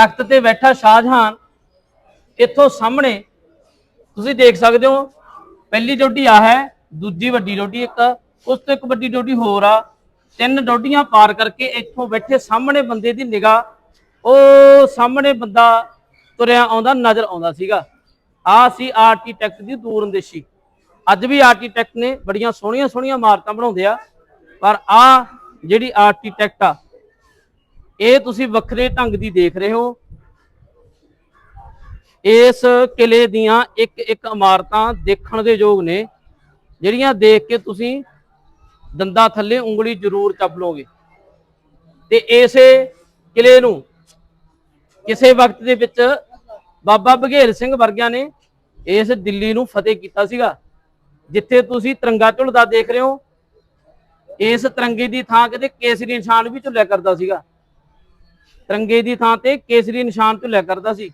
ਤਖਤ ਤੇ ਬੈਠਾ ਸ਼ਾਹਜਹਾਨ ਇੱਥੋਂ ਸਾਹਮਣੇ। ਤੁਸੀਂ ਦੇਖ ਸਕਦੇ ਹੋ, ਪਹਿਲੀ ਡੋਡੀ ਆ ਹੈ, ਦੂਜੀ ਵੱਡੀ ਡੋਡੀ ਇੱਕ ਉਸ ਤੋਂ ਇੱਕ ਵੱਡੀ ਡੋਡੀ ਹੋਰ ਆ। ਤਿੰਨ ਡੋਡੀਆਂ ਪਾਰ ਕਰਕੇ ਇੱਥੋਂ ਬੈਠੇ ਸਾਹਮਣੇ ਬੰਦੇ ਦੀ ਨਿਗਾਹ, ਉਹ ਸਾਹਮਣੇ ਬੰਦਾ ਤੁਰਿਆ ਆਉਂਦਾ, ਨਜ਼ਰ ਆਉਂਦਾ ਸੀਗਾ। ਆ ਸੀ ਆਰਕੀਟੈਕਟ ਦੀ ਦੂਰਅੰਦੇਸ਼ੀ ਅੱਜ ਵੀ ਆਰਕੀਟੈਕਟ ਨੇ ਬੜੀਆਂ ਸੋਹਣੀਆਂ ਸੋਹਣੀਆਂ ਇਮਾਰਤਾਂ ਬਣਾਉਂਦੇ ਆ, ਪਰ ਆ ਜਿਹੜੀ ਆਰਕੀਟੈਕਟ ਆ ਇਹ ਤੁਸੀਂ ਵੱਖਰੇ ਢੰਗ ਦੀ ਦੇਖ ਰਹੇ ਹੋ। ਇਸ ਕਿਲੇ ਦੀਆਂ ਇੱਕ ਇੱਕ ਇਮਾਰਤਾਂ ਦੇਖਣ ਦੇ ਯੋਗ ਨੇ, ਜਿਹੜੀਆਂ ਦੇਖ ਕੇ ਤੁਸੀਂ ਦੰਦਾਂ ਥੱਲੇ ਉਂਗਲੀ ਜ਼ਰੂਰ ਚੱਬ ਲਓਗੇ। ਤੇ ਇਸੇ ਕਿਲੇ ਨੂੰ ਕਿਸੇ ਵਕਤ ਦੇ ਵਿੱਚ ਬਾਬਾ ਬਘੇਲ ਸਿੰਘ ਵਰਗਿਆਂ ਨੇ ਇਸ ਦਿੱਲੀ ਨੂੰ ਫਤਿਹ ਕੀਤਾ ਸੀਗਾ, ਜਿੱਥੇ ਤੁਸੀਂ ਤਿਰੰਗਾ ਝੁਲਦਾ ਦੇਖ ਰਹੇ ਹੋ। ਇਸ ਤਿਰੰਗੇ ਦੀ ਥਾਂ ਕਿਤੇ ਕੇਸਰੀ ਨਿਸ਼ਾਨ ਵੀ ਝੁੱਲਿਆ ਕਰਦਾ ਸੀਗਾ। ਤਿਰੰਗੇ ਦੀ ਥਾਂ ਤੇ ਕੇਸਰੀ ਨਿਸ਼ਾਨ ਤੋਂ ਝੁੱਲਿਆ ਕਰਦਾ ਸੀ।